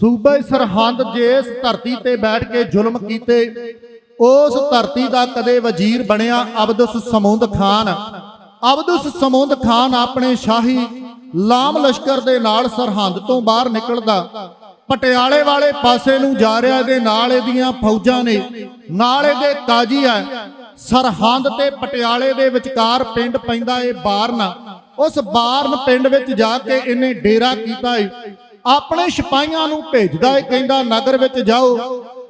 ਸੂਬੇ ਸਰਹੰਦ ਜਿਸ ਧਰਤੀ ਤੇ ਬੈਠ ਕੇ ਜ਼ੁਲਮ ਕੀਤੇ, ਉਸ ਧਰਤੀ ਦਾ ਕਦੇ ਵਜ਼ੀਰ ਬਣਿਆ ਅਬਦੁਸ ਸਮੁੰਦ ਖਾਨ। ਅਬਦੁਸ ਸਮੁੰਦ ਖਾਨ ਆਪਣੇ ਸ਼ਾਹੀ ਲਾਮ ਲਸ਼ਕਰ ਦੇ ਨਾਲ ਸਰਹੰਦ ਤੋਂ ਬਾਹਰ ਨਿਕਲਦਾ। ਪਟਿਆਲੇ ਵਾਲੇ ਪਾਸੇ ਨੂੰ ਜਾ ਰਿਹਾ, ਇਹਦੇ ਨਾਲ ਇਹਦੀਆਂ ਫੌਜਾਂ ਨੇ, ਨਾਲ ਇਹਦੇ ਕਾਜੀ ਆ। ਸਰਹੰਦ ਤੇ ਪਟਿਆਲੇ ਦੇ ਵਿਚਕਾਰ ਪਿੰਡ ਪੈਂਦਾ ਏ ਬਾਰਨ। ਉਸ ਬਾਰਨ ਪਿੰਡ ਵਿੱਚ ਜਾ ਕੇ ਇਹਨੇ ਡੇਰਾ ਕੀਤਾ ਏ। ਆਪਣੇ ਸਿਪਾਹੀਆਂ ਨੂੰ ਭੇਜਦਾ ਏ ਕਹਿੰਦਾ, ਨਗਰ ਵਿੱਚ ਜਾਓ।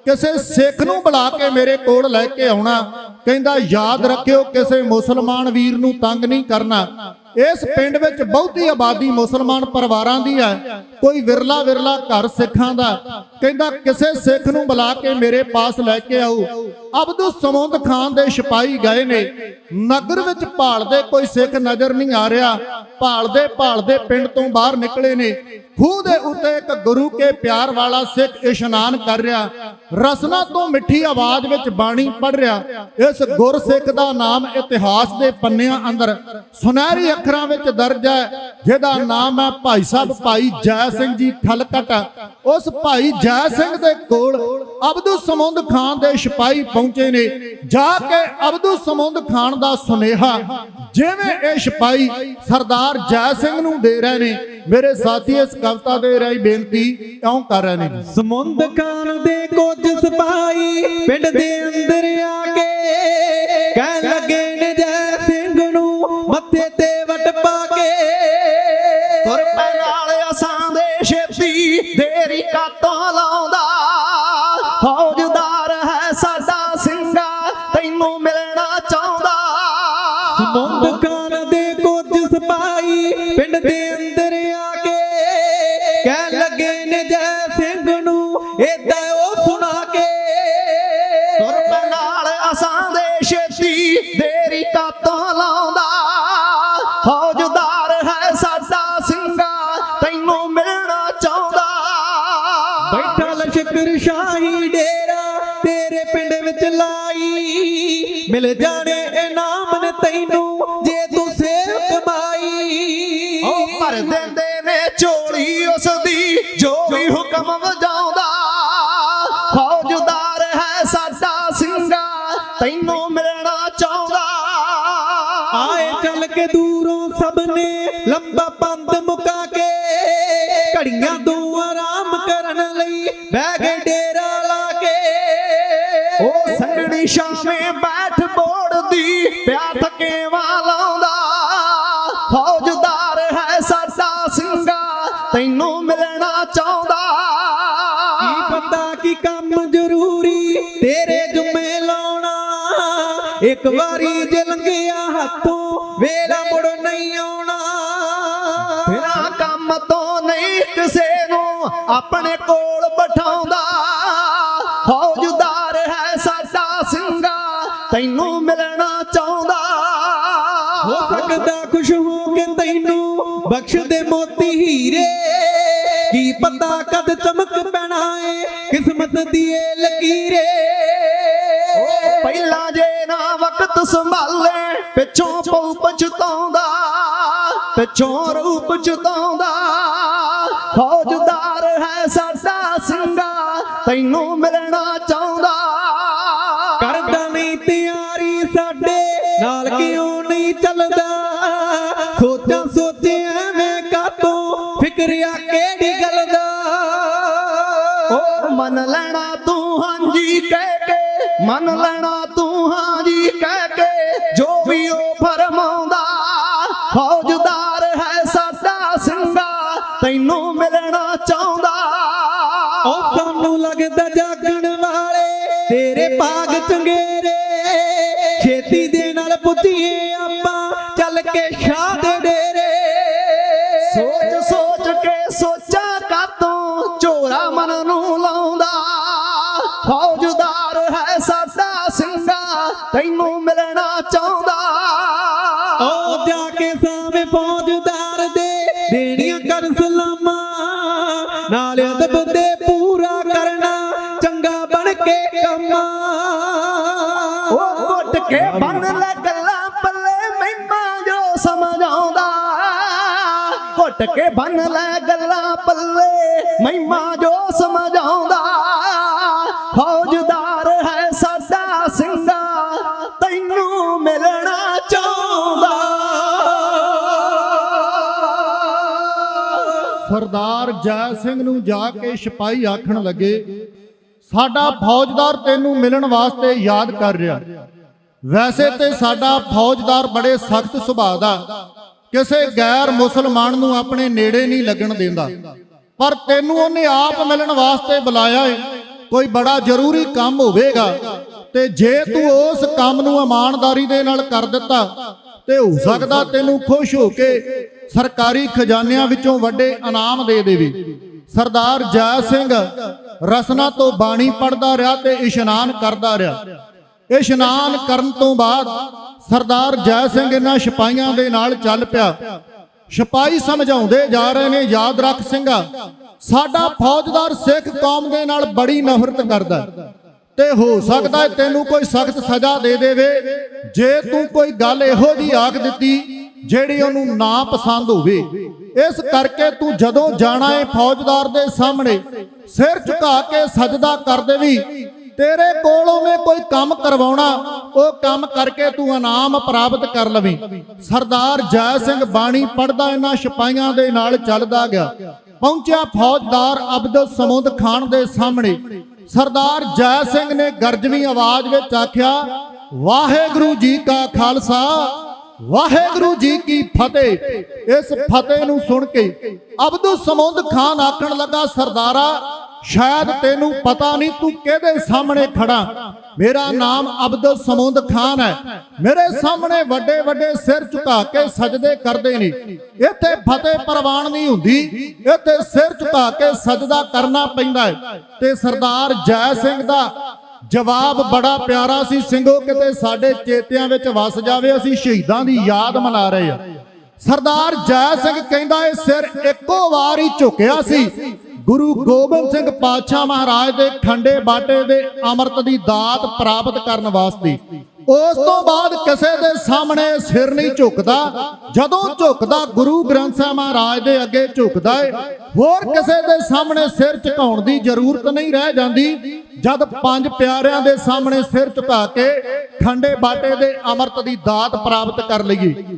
ਕਿਸੇ ਸਿੱਖ ਨੂੰ ਬੁਲਾ ਕੇ ਮੇਰੇ ਕੋਲ ਲੈ ਕੇ ਆਉਣਾ, ਕਹਿੰਦਾ, ਯਾਦ ਰੱਖਿਓ, ਕਿਸੇ ਮੁਸਲਮਾਨ ਵੀਰ ਨੂੰ ਤੰਗ ਨਹੀਂ ਕਰਨਾ। ਇਸ ਪਿੰਡ ਵਿੱਚ ਬਹੁਤੀ ਆਬਾਦੀ ਮੁਸਲਮਾਨ ਪਰਿਵਾਰਾਂ ਦੀ ਹੈ। ਕੋਈ ਵਿਰਲਾ ਵਿਰਲਾ ਘਰ ਸਿੱਖਾਂ ਦਾ। ਕਹਿੰਦਾ, ਕਿਸੇ ਸਿੱਖ ਨੂੰ ਬੁਲਾ ਕੇ ਮੇਰੇ ਪਾਸ ਲੈ ਕੇ ਆਓ। ਅਬਦੁਲ ਸਮੁੰਦ ਖਾਨ ਦੇ ਸਿਪਾਹੀ ਗਏ ਨੇ। ਨਗਰ ਵਿੱਚ ਭਾਲਦੇ ਕੋਈ ਸਿੱਖ ਨਜ਼ਰ ਨਹੀਂ ਆ ਰਿਹਾ। ਭਾਲਦੇ ਭਾਲਦੇ ਪਿੰਡ ਤੋਂ ਬਾਹਰ ਨਿਕਲੇ ਨੇ। ਖੂਹ ਦੇ ਉੱਤੇ ਇੱਕ ਗੁਰੂ ਕੇ ਪਿਆਰ ਵਾਲਾ ਸਿੱਖ ਇਸ਼ਨਾਨ ਕਰ ਰਿਹਾ। ਰਸਨਾ ਤੋਂ ਮਿੱਠੀ ਆਵਾਜ਼ ਵਿੱਚ ਬਾਣੀ ਪੜ ਰਿਹਾ। ਇਸ ਗੁਰਸਿੱਖ ਦਾ ਨਾਮ ਇਤਿਹਾਸ ਦੇ ਪੰਨਿਆਂ ਅੰਦਰ ਸੁਨਹਿਰੀ ਅੱਖਰਾਂ ਵਿੱਚ ਦਰਜ ਹੈ, ਜਿਹਦਾ ਨਾਮ ਹੈ ਭਾਈ ਸਾਹਿਬ ਭਾਈ ਜੈ ਸਿੰਘ ਜੀ ਖਲਕਟ ਉਸ ਭਾਈ ਜੈ ਸਿੰਘ ਦੇ ਕੋਲ ਅਬਦੁਲ ਸਮੁੰਦ ਖਾਨ ਦੇ ਸਿਪਾਹੀ ਪਹੁੰਚੇ ਨੇ। ਜਾ ਕੇ ਅਬਦੂ ਸਮੁੰਦ ਖਾਨ ਦਾ ਸੁਨੇਹਾ, ਜਿਵੇਂ ਇਹ ਸਿਪਾਹੀ ਸਰਦਾਰ ਜੈ ਸਿੰਘ ਨੂੰ ਦੇ ਰਹੇ ਨੇ। ਮੇਰੇ ਸਾਥੀ, ਇਸ ਕਵਿਤਾ ਦੇ ਰਾਹੀਂ ਬੇਨਤੀ ਕਿਉਂ ਕਰ ਰਹੇ ਨੇ ਸਮੁੰਦ ਖਾਨ ਦੇ ਕੁਝ ਸਿਪਾਹੀ ਪਿੰਡ ਦੇ ਅੰਦਰ ਆ ਕੇ ਕਹਿ ਲੱਗੇ ਨੇ ਜੈ ਸਿੰਘ ਨੂੰ ਮੱਥੇ ਤੇ ਵਟ ਪਾ ਕੇ। ਤੁਰ ਪੈ ਮਿਲ ਜਾਣੇ ਇਨਾਮ ਨੇ ਤੈਨੂੰ ਜੇ ਤੂੰ ਸੇਵ ਕਮਾਈ ਉਹ ਭਰ ਦਿੰਦੇ ਨੇ ਝੋਲੀ ਉਸ ਦੀ ਜੋ ਵੀ ਹੁਕਮ ਵਜਾਉਂਦਾ। ਫੌਜਦਾਰ ਹੈ ਸਾਡਾ ਸਿੰਘਾ ਤੈਨੂੰ ਮਿਲਣਾ ਚਾਹੁੰਦਾ। ਆਏ ਚੱਲ ਕੇ ਦੂਰੋਂ ਸਭ ਨੇ ਲੰਬਾ ਪੰਧ ਮੁਕਾ ਕੇ ਘੜੀਆਂ ਤੋਂ ਪਿਆ ਥਕੇਵਾ ਲਾਉਂਦਾ ਫੌਜਦਾਰ ਹੈ ਸਾਡਾ ਸਿੰਘਾ ਤੈਨੂੰ ਮਿਲਣਾ ਚਾਹੁੰਦਾ। ਕੀ ਪਤਾ ਕੀ ਕੰਮ ਜ਼ਰੂਰੀ ਤੇਰੇ ਜੁਮੇ ਲਾਉਣਾ ਇੱਕ ਵਾਰੀ ਜੇ ਲੰਘਿਆ ਹੱਥੋਂ ਵੇਲਾ ਮੁੜ ਨਹੀਂ ਆਉਣਾ। ਬਿਨਾ ਕੰਮ ਤੋਂ ਨਹੀਂ ਕਿਸੇ ਨੂੰ ਆਪਣੇ ਕੋਲ ਬਿਠਾਉਂਦਾ। ਤੈਨੂੰ ਮਿਲਣਾ ਚਾਹੁੰਦਾ। ਹੋ ਸਕਦਾ ਖੁਸ਼ ਹੋ ਕੇ ਤੈਨੂੰ ਬਖਸ਼ ਦੇ ਮੋਤੀ ਹੀਰੇ। ਕੀ ਪਤਾ ਕਦ ਚਮਕ ਪੈਣਾ ਏ ਕਿਸਮਤ ਦੀ ਏ ਲਕੀਰੇ। ਪਹਿਲਾਂ ਜੇ ਨਾ ਵਕਤ ਸੰਭਾਲੇ ਪਿੱਛੋਂ ਪਉ ਪਛਤਾਉਂਦਾ ਪਿੱਛੋਂ ਰੂ ਪਛਤਾਉਂਦਾ ਫੌਜਦਾਰ ਹੈ ਸਾਡਾ ਸਿੰਘਾ ਤੈਨੂੰ ਮਿਲਣਾ ਤਿਆਰੀ ਸਾਡੇ ਨਾਲ ਕਿਉਂ ਨਹੀਂ ਚੱਲਦਾ? ਸੋਚਾਂ ਸੋਚੇ ਐਵੇਂ ਕਾਤੋਂ ਫਿਕਰਿਆ ਕਿਹੜੀ ਗੱਲ ਦਾ? ਉਹ ਮੰਨ ਲੈਣਾ ਤੂੰ ਹਾਂਜੀ ਕਹਿ ਕੇ ਮੰਨ ਲੈਣਾ ਤੂੰ ਹਾਂਜੀ ਕਹਿ ਕੇ ਜੋ ਵੀ ਉਹ ਫਰਮਾਉਂਦਾ ਫੌਜਦਾਰ ਹੈ ਸਾਡਾ ਸਿੰਘਾ ਤੈਨੂੰ ਮਿਲਣਾ ਚਾਹੁੰਦਾ। ਉਹ ਸਾਨੂੰ ਲੱਗਦਾ ਜਾਗਣ ਵਾਲੇ ਤੇਰੇ ਭਾਗ ਚੰਗੇਰੇ ਫੌਜਦਾਰ ਹੈ ਸਾਡਾ ਸਿੰਘਾ ਤੈਨੂੰ ਮਿਲਣਾ ਚਾਹੁੰਦਾ। ਉਹ ਜਾ ਕੇ ਸਾਵੇਂ ਫੌਜਦਾਰ ਦੇ ਦੇਣੀਆਂ ਕਰ ਸਲਾਮਾਂ। ਨਾਲ ਅਦਬ ਦੇ ਪੂਰਾ ਕਰਨਾ ਚੰਗਾ ਬਣ ਕੇ ਕੰਮਾਂ। ਉਹ ਘੁੱਟ ਕੇ ਬੰਨ ਲੈ ਗੱਲਾਂ ਪੱਲੇ ਮਹਿਮਾ ਜੋ ਸਮਝ ਆਉਂਦਾ। ਘੁੱਟ ਕੇ ਬੰਨ ਲੈ ਗੱਲਾਂ ਪੱਲੇ ਮਹਿਮਾ ਜੋ ਸਮਝਾਉਂਦਾ ਸਰਦਾਰ ਜੈ ਸਿੰਘ ਨੂੰ ਜਾ ਕੇ ਸਿਪਾਹੀ ਆਖਣ ਲੱਗੇ, ਸਾਡਾ ਫੌਜਦਾਰ ਤੈਨੂੰ ਮਿਲਣ ਵਾਸਤੇ ਯਾਦ ਕਰ ਰਿਹਾ। ਵੈਸੇ ਤੇ ਸਾਡਾ ਫੌਜਦਾਰ ਬੜੇ ਸਖਤ ਸੁਭਾਅ ਦਾ। ਕਿਸੇ ਗੈਰ ਮੁਸਲਮਾਨ ਨੂੰ ਆਪਣੇ ਨੇੜੇ ਨਹੀਂ ਲੱਗਣ ਦਿੰਦਾ। ਪਰ ਤੈਨੂੰ ਉਹਨੇ ਆਪ ਮਿਲਣ ਵਾਸਤੇ ਬੁਲਾਇਆ ਏ। ਕੋਈ ਬੜਾ ਜ਼ਰੂਰੀ ਕੰਮ ਹੋਵੇਗਾ। ਤੇ ਜੇ ਤੂੰ ਉਸ ਕੰਮ ਨੂੰ ਇਮਾਨਦਾਰੀ ਦੇ ਨਾਲ ਕਰ ਦਿੱਤਾ, ਤੇ ਹੋ ਸਕਦਾ ਤੈਨੂੰ ਖੁਸ਼ ਹੋ ਕੇ ਸਰਕਾਰੀ ਖਜ਼ਾਨਿਆਂ ਵਿੱਚੋਂ ਵੱਡੇ ਇਨਾਮ ਦੇ ਦੇਵੇ। ਸਰਦਾਰ ਜੈ ਸਿੰਘ ਰਸਨਾ ਤੋਂ ਬਾਣੀ ਪੜਦਾ ਰਿਹਾ ਤੇ ਇਸ਼ਨਾਨ ਕਰਦਾ ਰਿਹਾ। ਇਸ਼ਨਾਨ ਕਰਨ ਤੋਂ ਬਾਅਦ ਸਰਦਾਰ ਜੈ ਸਿੰਘ ਇਹਨਾਂ ਸਿਪਾਹੀਆਂ ਦੇ ਨਾਲ ਚੱਲ ਪਿਆ। ਸਿਪਾਹੀ ਸਮਝਾਉਂਦੇ ਜਾ ਰਹੇ ਨੇ, ਯਾਦ ਰੱਖ ਸਿੰਘਾ, ਸਾਡਾ ਫੌਜਦਾਰ ਸਿੱਖ ਕੌਮ ਦੇ ਨਾਲ ਬੜੀ ਨਫ਼ਰਤ ਕਰਦਾ ਤੇ ਹੋ ਸਕਦਾ ਤੈਨੂੰ ਕੋਈ ਸਖਤ ਸਜ਼ਾ ਦੇ ਦੇਵੇ। ਜੇ ਤੂੰ ਕੋਈ ਗੱਲ ਇਹੋ ਜੀ ਆਖ ਦਿੱਤੀ ਜਿਹੜੀ ਉਹਨੂੰ ਨਾ ਪਸੰਦ ਹੋਵੇ। ਇਸ ਕਰਕੇ ਤੂੰ ਜਦੋਂ ਜਾਣਾ ਏ ਫੌਜਦਾਰ ਦੇ ਸਾਹਮਣੇ, ਸਿਰ ਝੁਕਾ ਕੇ ਸਜਦਾ ਕਰ ਦੇਵੀ ਤੇਰੇ ਕੋਲ ਉਹਨੇ ਕੋਈ ਕੰਮ ਕਰਵਾਉਣਾ, ਉਹ ਕੰਮ ਕਰਕੇ ਤੂੰ ਇਨਾਮ ਪ੍ਰਾਪਤ ਕਰ ਲਵੀਂ। ਸਰਦਾਰ ਜੈ ਸਿੰਘ ਬਾਣੀ ਪੜਦਾ ਇਹਨਾਂ ਸਿਪਾਹੀਆਂ ਦੇ ਨਾਲ ਚੱਲਦਾ ਗਿਆ। ਪਹੁੰਚਿਆ ਫੌਜਦਾਰ ਅਬਦੁਲ ਸਮੁੰਦ ਖਾਨ ਦੇ ਸਾਹਮਣੇ। ਸਰਦਾਰ ਜੈ ਸਿੰਘ ਨੇ ਗਰਜਵੀਂ ਆਵਾਜ਼ ਵਿੱਚ ਆਖਿਆ, ਵਾਹਿਗੁਰੂ ਜੀ ਕਾ ਖਾਲਸਾ। ਵਾਹਿਗੁਰੂ ਜੀ ਕੀ ਫਤਿਹ। ਇਸ ਫਤਿਹ ਨੂੰ ਸੁਣ ਕੇ ਅਬਦੁਲ ਸਮੁੰਦ ਖਾਨ ਆਖਣ ਲੱਗਾ, ਸਰਦਾਰਾ, ਸ਼ਾਇਦ ਤੈਨੂੰ ਪਤਾ ਨਹੀਂ ਤੂੰ ਕਿਹਦੇ ਸਾਹਮਣੇ ਖੜਾ। ਮੇਰਾ ਨਾਮ ਅਬਦੁਲ ਸਮੁੰਦ ਖਾਨ ਹੈ। ਮੇਰੇ ਸਾਹਮਣੇ ਵੱਡੇ ਵੱਡੇ ਸਿਰ ਝੁਕਾ ਕੇ ਸਜਦੇ ਕਰਦੇ ਨੇ। ਇੱਥੇ ਫਤਿਹ ਪ੍ਰਵਾਨ ਨਹੀਂ ਹੁੰਦੀ। ਇੱਥੇ ਸਿਰ ਝੁਕਾ ਕੇ ਸਜਦਾ ਕਰਨਾ ਪੈਂਦਾ ਹੈ। ਤੇ ਸਰਦਾਰ ਜੈ ਸਿੰਘ ਦਾ ਜਵਾਬ ਬੜਾ ਪਿਆਰਾ ਸੀ, ਸਿੰਘੋ ਕਿਤੇ ਸਾਡੇ ਚੇਤਿਆਂ ਵਿੱਚ ਵਸ ਜਾਵੇ, ਅਸੀਂ ਸ਼ਹੀਦਾਂ ਦੀ ਯਾਦ ਮਨਾ ਰਹੇ ਹਾਂ। ਸਰਦਾਰ ਜੈ ਸਿੰਘ ਕਹਿੰਦਾ ਇਹ ਸਿਰ ਇੱਕੋ ਵਾਰ ਹੀ ਝੁਕਿਆ ਸੀ। ਗੁਰੂ ਗੋਬਿੰਦ ਸਿੰਘ ਪਾਤਸ਼ਾਹ ਮਹਾਰਾਜ ਦੇ ਖੰਡੇ ਬਾਟੇ ਦੇ ਅੰਮ੍ਰਿਤ ਦੀ ਦਾਤ ਪ੍ਰਾਪਤ ਕਰਨ ਵਾਸਤੇ। ਉਸ ਤੋਂ ਬਾਅਦ ਕਿਸੇ ਦੇ ਸਾਹਮਣੇ ਸਿਰ ਨਹੀਂ ਝੁਕਦਾ। ਜਦੋਂ ਝੁਕਦਾ, ਗੁਰੂ ਗ੍ਰੰਥ ਸਾਹਿਬ ਮਹਾਰਾਜ ਦੇ ਅੱਗੇ ਝੁਕਦਾ ਏ, ਹੋਰ ਕਿਸੇ ਦੇ ਸਾਹਮਣੇ ਸਿਰ ਝੁਕਾਉਣ ਦੀ ਜ਼ਰੂਰਤ ਨਹੀਂ ਰਹਿ ਜਾਂਦੀ। ਜਦ ਪੰਜ ਪਿਆਰਿਆਂ ਦੇ ਸਾਹਮਣੇ ਸਿਰ ਝੁਕਾ ਕੇ ਖੰਡੇ ਬਾਟੇ ਦੇ ਅੰਮ੍ਰਿਤ ਦੀ ਦਾਤ ਪ੍ਰਾਪਤ ਕਰ ਲਈਏ।